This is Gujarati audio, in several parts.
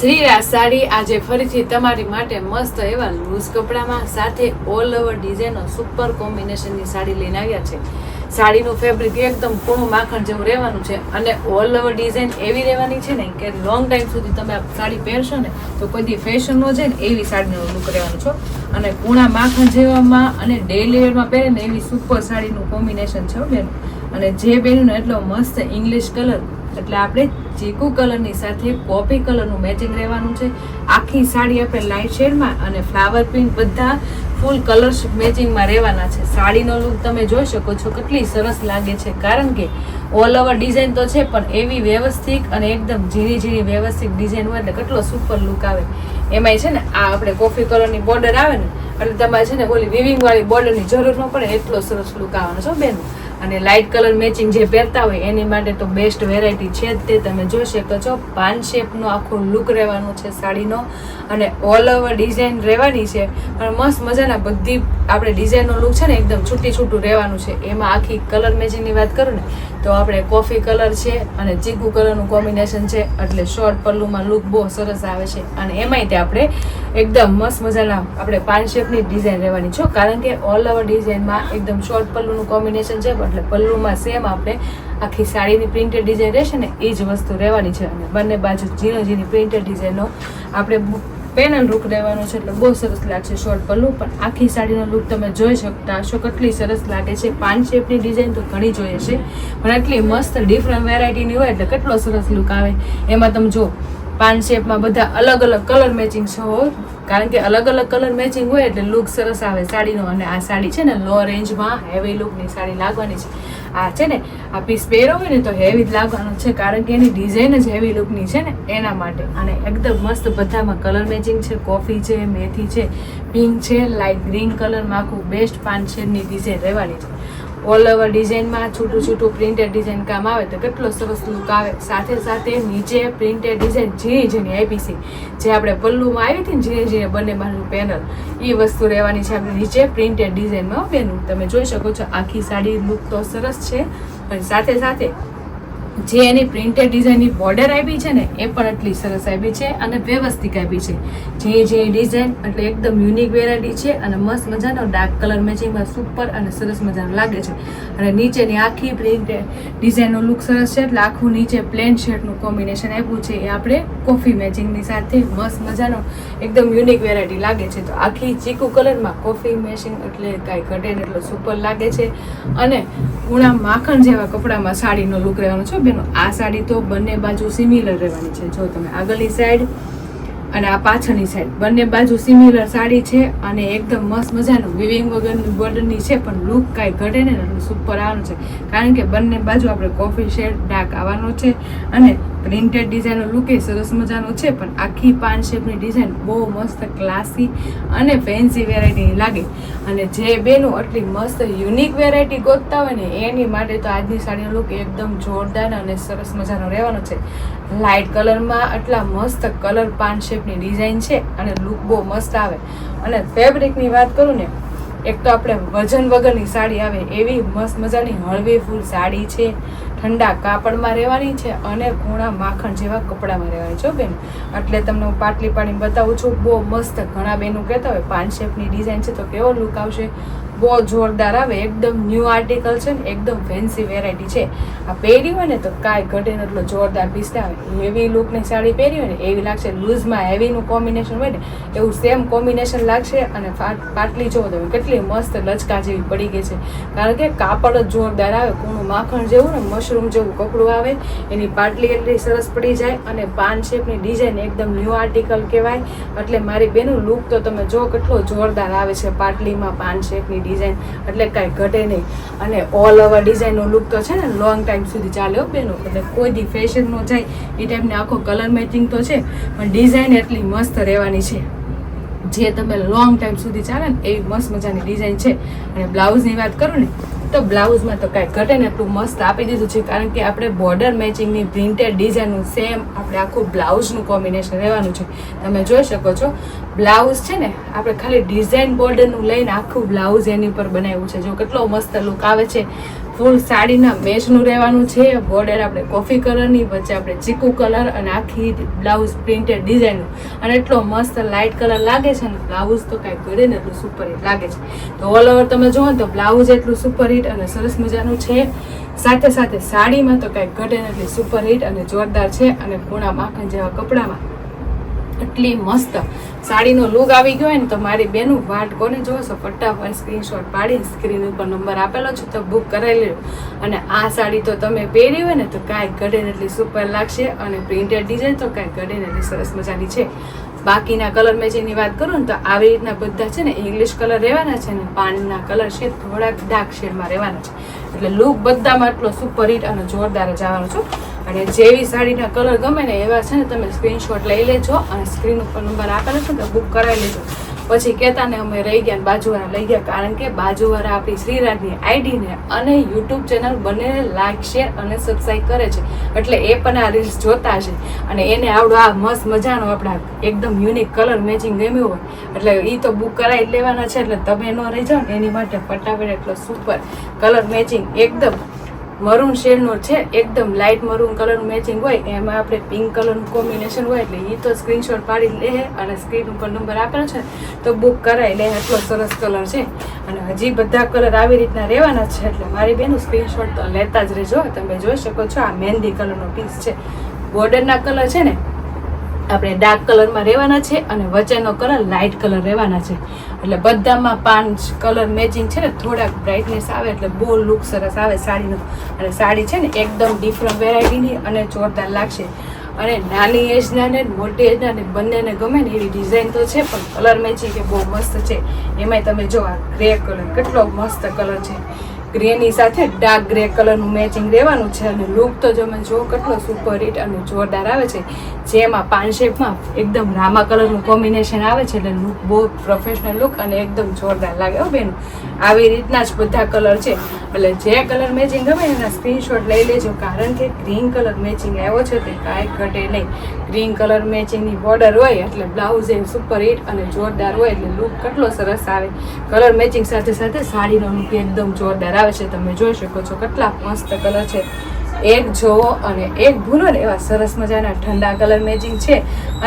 શ્રીરાજ સાડી આજે ફરીથી તમારી માટે મસ્ત એવા લૂઝ કપડામાં સાથે ઓલ ઓવર ડિઝાઇનનો સુપર કોમ્બિનેશનની સાડી લઈને આવ્યા છે. સાડીનું ફેબ્રિક એકદમ પૂણું માખણ જેવું રહેવાનું છે અને ઓલ ઓવર ડિઝાઇન એવી રહેવાની છે ને કે લોંગ ટાઈમ સુધી તમે આ સાડી પહેરશો ને તો કોઈ દી ફેશન ન જાય ને એવી સાડીનો લુક રહેવાનું છો અને કૂણા માખણ જેવામાં અને ડેલી વેરમાં પહેરે ને એવી સુપર સાડીનું કોમ્બિનેશન છે બેન. અને જે બેનનો એટલો મસ્ત ઇંગ્લિશ કલર એટલે આપણે ચીકુ કલરની સાથે કોફી કલરનું મેચિંગ રહેવાનું છે. આખી સાડી આપણે લાઇટ શેડમાં અને ફ્લાવર પ્રિન્ટ બધા ફૂલ કલર્સ મેચિંગમાં રહેવાના છે. સાડીનો લુક તમે જોઈ શકો છો કેટલી સરસ લાગે છે. કારણ કે ઓલ ઓવર ડિઝાઇન તો છે, પણ એવી વ્યવસ્થિત અને એકદમ ઝીણી ઝીણી વ્યવસ્થિત ડિઝાઇન હોય એટલે કેટલો સુપર લુક આવે. એમાંય છે ને આ આપણે કોફી કલરની બોર્ડર આવે ને, એટલે તમારે છે ને ઓલી વિવિંગ વાળી બોર્ડરની જરૂર ન પડે, એટલો સરસ લુક આવવાનો છો બેન. અને લાઇટ કલર મેચિંગ જે પહેરતા હોય એની માટે તો બેસ્ટ વેરાયટી છે જ તે તમે જોઈ શકો છો. પાન શેપનો આખો લુક રહેવાનો છે સાડીનો અને ઓલ ઓવર ડિઝાઇન રહેવાની છે. પણ મસ્ત મજાના બધી આપણે ડિઝાઇનનો લુક છે ને, એકદમ છૂટી છૂટું રહેવાનું છે. એમાં આખી કલર મેચિંગની વાત કરું ને તો આપણે કોફી કલર છે અને ચીકુ કલરનું કોમ્બિનેશન છે. એટલે શોર્ટ પલ્લુમાં લુક બહુ સરસ આવે છે. અને એમાંય તે આપણે એકદમ મસ્ત મજાના આપણે પાન શેપની ડિઝાઇન રહેવાની છો કારણ કે ઓલ ઓવર ડિઝાઇનમાં એકદમ શોર્ટ પલ્લુનું કોમ્બિનેશન છે. એટલે પલ્લુમાં સેમ આપણે આખી સાડીની પ્રિન્ટેડ ડિઝાઇન રહેશે ને એ જ વસ્તુ રહેવાની છે. અને બંને બાજુ ઝીણો ઝીણી પ્રિન્ટેડ ડિઝાઇનનો આપણે પેનલ લુક રહેવાનો છે એટલે બહુ સરસ લાગશે શોર્ટ પલ્લુ પણ આખી સાડીનો લુક તમે જોઈ શકતા હશો. કેટલી સરસ લાગે છે. પાન શેપની ડિઝાઇન તો ઘણી જોઈએ છે. પણ આટલી મસ્ત ડિફરન્ટ વેરાયટીની હોય એટલે કેટલો સરસ લુક આવે. એમાં તમે જો પાન શેપમાં બધા અલગ અલગ કલર મેચિંગ છે કારણ કે અલગ અલગ કલર મેચિંગ હોય એટલે લુક સરસ આવે સાડીનો. અને આ સાડી છે ને લો રેન્જમાં હેવી લુકની સાડી લાગવાની છે. આ છે ને, આ પીસ પહેરો હોય ને તો હેવી જ લાગવાનો છે, કારણ કે એની ડિઝાઇન જ હેવી લુકની છે ને, એના માટે. અને એકદમ મસ્ત બધામાં કલર મેચિંગ છે કોફી છે, મેથી છે પિંક છે લાઇટ ગ્રીન કલરમાં આખું બેસ્ટ પાન શેડની ડિઝાઇન રહેવાની છે. ઓલ ઓવર ડિઝાઇનમાં છૂટું છૂટું પ્રિન્ટેડ ડિઝાઇન કામ આવે તો કેટલો સરસ લુક આવે. સાથે સાથે નીચે પ્રિન્ટેડ ડિઝાઇન ઝીણી ઝીણી આઈપીસી જે આપણે પલ્લુમાં આવી હતી ને ઝીણી ઝીણી બંને બાજુ પેનલ એ વસ્તુ રહેવાની છે આપણે નીચે પ્રિન્ટેડ ડિઝાઇનમાં બેનું. તમે જોઈ શકો છો આખી સાડી લુક તો સરસ છે. પણ સાથે સાથે જે એની પ્રિન્ટેડ ડિઝાઇનની બોર્ડર આપી છે ને, એ પણ એટલી સરસ આપી છે અને વ્યવસ્થિત આપી છે. જે જે ડિઝાઇન એટલે એકદમ યુનિક વેરાયટી છે અને મસ્ત મજાનો ડાર્ક કલર મેચિંગમાં સુપર અને સરસ મજાનો લાગે છે. અને નીચેની આખી પ્રિન્ટેડ ડિઝાઇનનો લુક સરસ છે એટલે આખું નીચે પ્લેન શર્ટનું કોમ્બિનેશન આપ્યું છે એ આપણે કોફી મેચિંગની સાથે મસ્ત મજાનો એકદમ યુનિક વેરાયટી લાગે છે. તો આખી ચીકુ કલરમાં કોફી મેચિંગ એટલે કાંઈ ઘટે એટલો સુપર લાગે છે. અને ઉણા માખણ જેવા કપડામાં સાડીનો લુક રહેવાનો છે. બેનો? આ સાડી તો બંને બાજુ સિમિલર રહેવાની છે. જો તમે આગળની સાઈડ અને આ પાછળની સાઈડ બંને બાજુ સિમિલર સાડી છે અને એકદમ મસ્ત મજાનું. વિવિંગ વગરની બોર્ડરની છે, પણ લુક કાંઈ ઘટે ને એટલું સુપર આવવાનું છે. કારણ કે બંને બાજુ આપણે કોફી શેડ ડાર્ક આવવાનો છે અને પ્રિન્ટેડ ડિઝાઇનનો લુક સરસ મજાનો છે, પણ આખી પાન શેપની ડિઝાઇન બહુ મસ્ત ક્લાસી અને ફેન્સી વેરાયટીની લાગે. અને જે બેનું આટલી મસ્ત યુનિક વેરાયટી ગોતતા હોય ને, એની માટે તો આજની સાડીનો લુક એકદમ જોરદાર અને સરસ મજાનો રહેવાનો છે. લાઇટ કલરમાં આટલા મસ્ત કલર પાન શેપની ડિઝાઇન છે અને લુક બહુ મસ્ત આવે. અને ફેબ્રિકની વાત કરું ને, એક તો આપણે વજન વગરની સાડી આવે, એવી મસ્ત મજાની હળવી ફૂલ સાડી છે. ઠંડા કાપડમાં રહેવાની છે અને ઘોણા માખણ જેવા કપડામાં રહેવાની છો બેન. એટલે તમને હું પાટલી પાડીને બતાવું છું, બહુ મસ્ત ઘણા બેનું કહેતા હોય, પાન શેપની ડિઝાઇન છે તો કેવો લુક આવશે? બહુ જોરદાર આવે. એકદમ ન્યૂ આર્ટિકલ છે ને, એકદમ ફેન્સી વેરાયટી છે. આ પહેરી હોય ને તો કાંઈ ઘટે એટલો જોરદાર પીસ આવે હેવી લુકની સાડી પહેરી હોય ને, એવી લાગશે લૂઝમાં હેવીનું કોમ્બિનેશન હોય ને, એવું સેમ કોમ્બિનેશન લાગશે અને પાટલી જોવો તમે કેટલી મસ્ત લચકા જેવી પડી ગઈ છે. કારણ કે કાપડ જ જોરદાર આવે, કૂણું માખણ જેવું ને મશરૂમ જેવું કપડું આવે, એની પાટલી એટલી સરસ પડી જાય અને પાન શેપની ડિઝાઇન એકદમ ન્યૂ આર્ટિકલ કહેવાય. એટલે મારી બેનું લુક તો તમે જો, કેટલો જોરદાર આવે છે પાટલીમાં પાન શેપની ડિઝાઇન એટલે કાંઈ ઘટે નહીં. અને ઓલ ઓવર ડિઝાઇનનો લુક તો છે ને લોંગ ટાઈમ સુધી ચાલે હો બેનો એટલે કોઈ દી ન જાય, એ ટાઈપને આખો કલર મેચિંગ તો છે, પણ ડિઝાઇન એટલી મસ્ત રહેવાની છે. જે તમે લોંગ ટાઈમ સુધી ચાલે ને એવી મસ્ત મજાની ડિઝાઇન છે. અને બ્લાઉઝની વાત કરું ને, તો બ્લાઉઝમાં તો કાંઈ ઘટે ને એટલું મસ્ત આપી દીધું છે. કારણ કે આપણે બોર્ડર મેચિંગની પ્રિન્ટેડ ડિઝાઇનનું સેમ આપણે આખું બ્લાઉઝનું કોમ્બિનેશન રહેવાનું છે. તમે જોઈ શકો છો બ્લાઉઝ છે ને, આપણે ખાલી ડિઝાઇન બોર્ડરનું લઈને આખું બ્લાઉઝ એની ઉપર બનાવ્યું છે. જો કેટલો મસ્ત લુક આવે છે. ફૂલ સાડીના મેચનું રહેવાનું છે. બોર્ડર આપણે કોફી કલરની, વચ્ચે આપણે ચીકુ કલર અને આખી બ્લાઉઝ પ્રિન્ટેડ ડિઝાઇનનું. અને એટલો મસ્ત લાઇટ કલર લાગે છે ને, બ્લાઉઝ તો કાંઈ ઘડે ને એટલું સુપર હિટ લાગે છે. તો ઓલ ઓવર તમે જુઓ ને તો બ્લાઉઝ એટલું સુપર હિટ અને સરસ મજાનું છે. સાથે સાથે સાડીમાં તો કાંઈ ઘટે ને એટલી સુપર હિટ અને જોરદાર છે. અને પૂણા માખણ જેવા કપડામાં એટલી મસ્ત સાડીનો લુક આવી ગયો હોય ને તો મારી બેનું વાટ કોને જોશો ફટાફટ સ્ક્રીનશોટ પાડીને સ્ક્રીન ઉપર નંબર આપેલો છે તો બુક કરાવી લેજો અને આ સાડી તો તમે પહેરી હોય ને તો કાંઈ ઘડે એટલી સુપર લાગશે અને પ્રિન્ટેડ ડિઝાઇન તો કાંઈ ઘડે એટલી સરસ મજાની છે. બાકીના કલર મેચિંગની વાત કરું ને તો આવી રીતના બધા છે ને ઇંગ્લિશ કલર રહેવાના છે ને પાણીના કલર છે થોડાક ડાર્ક શેડમાં રહેવાના છે. એટલે લુક બધામાં એટલો સુપર હિટ અને જોરદાર જ આવવાનો છો અને જેવી સાડીના કલર ગમે ને એવા છે ને તમે સ્ક્રીનશોટ લઈ લેજો અને સ્ક્રીન ઉપર નંબર આપેલો છે ને બુક કરાવી લેજો. પછી કહેતા ને અમે રહી ગયા બાજુવાળા લઈ ગયા કારણ કે બાજુવાળા આપણી શ્રીરાજની આઈડીને અને યુટ્યુબ ચેનલ બંને લાઈક શેર અને સબસ્ક્રાઈબ કરે છે. એટલે એ પણ આ રીલ્સ જોતા છે. અને એને આવડો આ મસ્ત મજાનો આપણા એકદમ યુનિક કલર મેચિંગ ગમ્યું હોય. એટલે એ તો બુક કરાવી લેવાના છે. એટલે તમે ન રહી જાઓ એની માટે ફટાફટ એટલો સુપર કલર મેચિંગ એકદમ મરૂન શેડનો છે, એકદમ લાઇટ મરૂન કલરનું મેચિંગ હોય, એમાં આપણે પિંક કલરનું કોમ્બિનેશન હોય એટલે એ તો સ્ક્રીનશોટ પાડી લે અને સ્ક્રીન ઉપર નંબર આપેલો છે, તો બુક કરાવી લે એટલો સરસ કલર છે. અને હજી બધા કલર આવી રીતના રહેવાના છે, એટલે મારી બેનું સ્ક્રીનશોટ તો લેતા જ રહેજો, તમે જોઈ શકો છો આ મહેંદી કલરનો પીસ છે. બોર્ડરના કલર છે ને આપણે ડાર્ક કલરમાં રહેવાના છે અને વચ્ચેનો કલર લાઇટ કલર રહેવાના છે. એટલે બધામાં પાંચ કલર મેચિંગ છે ને થોડાક બ્રાઇટનેસ આવે એટલે બહુ લુક સરસ આવે સાડીનો. અને સાડી છે ને એકદમ ડિફરન્ટ વેરાયટીની અને જોરદાર લાગશે. અને નાની એજના ને મોટી એજના ને બંનેને ગમે ને એવી ડિઝાઇન તો છે, પણ કલર મેચિંગ એ બહુ મસ્ત છે. એમાંય તમે જો આ ગ્રે કલર, કેટલો મસ્ત કલર છે. ગ્રેની સાથે ડાર્ક ગ્રે કલરનું મેચિંગ રહેવાનું છે અને લુક તો જો જો કેટલો સુપર હિટ અને જોરદાર આવે છે, જેમાં પાન શેપમાં એકદમ રામા કલરનું કોમ્બિનેશન આવે છે એટલે લુક બહુ પ્રોફેશનલ લુક અને એકદમ જોરદાર લાગે હો બેન. આવી રીતના જ બધા કલર છે. એટલે જે કલર મેચિંગ ગમે એના સ્ક્રીનશોટ લઈ લેજો, કારણ કે ગ્રીન કલર મેચિંગ આવ્યો છે તે કાંઈ ઘટે નહીં. ગ્રીન કલર મેચિંગની બોર્ડર હોય એટલે બ્લાઉઝ એ સુપર હિટ અને જોરદાર હોય એટલે લુક કેટલો સરસ આવે. કલર મેચિંગ સાથે સાથે સાડીનો લુક એકદમ જોરદાર આવે છે. તમે જોઈ શકો છો કેટલા મસ્ત કલર છે. એક જોવો અને એક ભૂલો ને એવા સરસ મજાના ઠંડા કલર મેચિંગ છે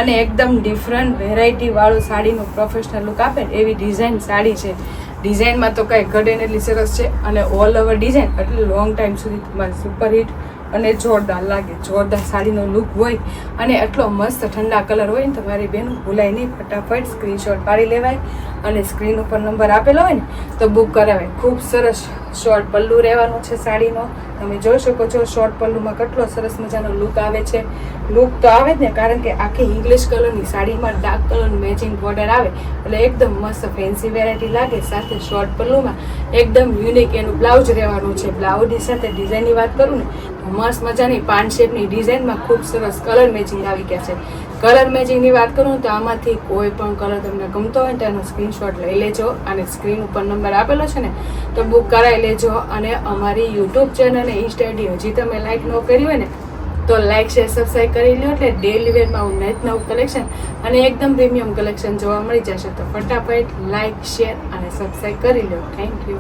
અને એકદમ ડિફરન્ટ વેરાયટીવાળું સાડીનું પ્રોફેશનલ લુક આપે એવી ડિઝાઇન સાડી છે. ડિઝાઇનમાં તો કંઈ ઘટે એટલી સરસ છે અને ઓલ ઓવર ડિઝાઇન એટલે લોંગ ટાઈમ સુધી તમારે સુપર હિટ અને જોરદાર લાગે. જોરદાર સાડીનો લુક હોય અને એટલો મસ્ત ઠંડા કલર હોય ને તમારી બેન ભૂલાય નહીં. ફટાફટ સ્ક્રીનશોટ પાડી લેવાય અને સ્ક્રીન ઉપર નંબર આપેલો હોય ને તો બુક કરાવાય ખૂબ સરસ શોર્ટ પલ્લુ રહેવાનું છે સાડીનો. તમે જોઈ શકો છો શોર્ટ પલ્લુમાં કેટલો સરસ મજાનો લુક આવે છે. લુક તો આવે જ ને, કારણ કે આખી ઇંગ્લિશ કલરની સાડીમાં ડાર્ક કલરનું મેચિંગ બોર્ડર આવે. એટલે એકદમ મસ્ત ફેન્સી વેરાયટી લાગે. સાથે શોર્ટ પલ્લુમાં એકદમ યુનિક એનું બ્લાઉઝ રહેવાનું છે. બ્લાઉઝની સાથે ડિઝાઇનની વાત કરું ને મસ્ત મજાની પાન શેપની ડિઝાઇનમાં ખૂબ સરસ કલર મેચિંગ આવી ગયા છે. કલર મેચિંગની વાત કરું તો આમાંથી કોઈ પણ કલર તમને ગમતો હોય તો એનો સ્ક્રીનશોટ લઈ લેજો અને સ્ક્રીન ઉપર નંબર આપેલો છે ને તો બુક કરાવી લેજો અને અમારી યુટ્યુબ ચેનલ અને ઇન્સ્ટા આઈડી હજી તમે લાઈક ન કરી હોય ને તો લાઈક, શેર, સબસ્ક્રાઈબ કરી લો એટલે ડેલી વેરમાં હું નેટ નવું કલેક્શન અને એકદમ પ્રીમિયમ કલેક્શન જોવા મળી જશે. તો ફટાફટ લાઈક શેર અને સબસ્ક્રાઈબ કરી લો થેન્ક યુ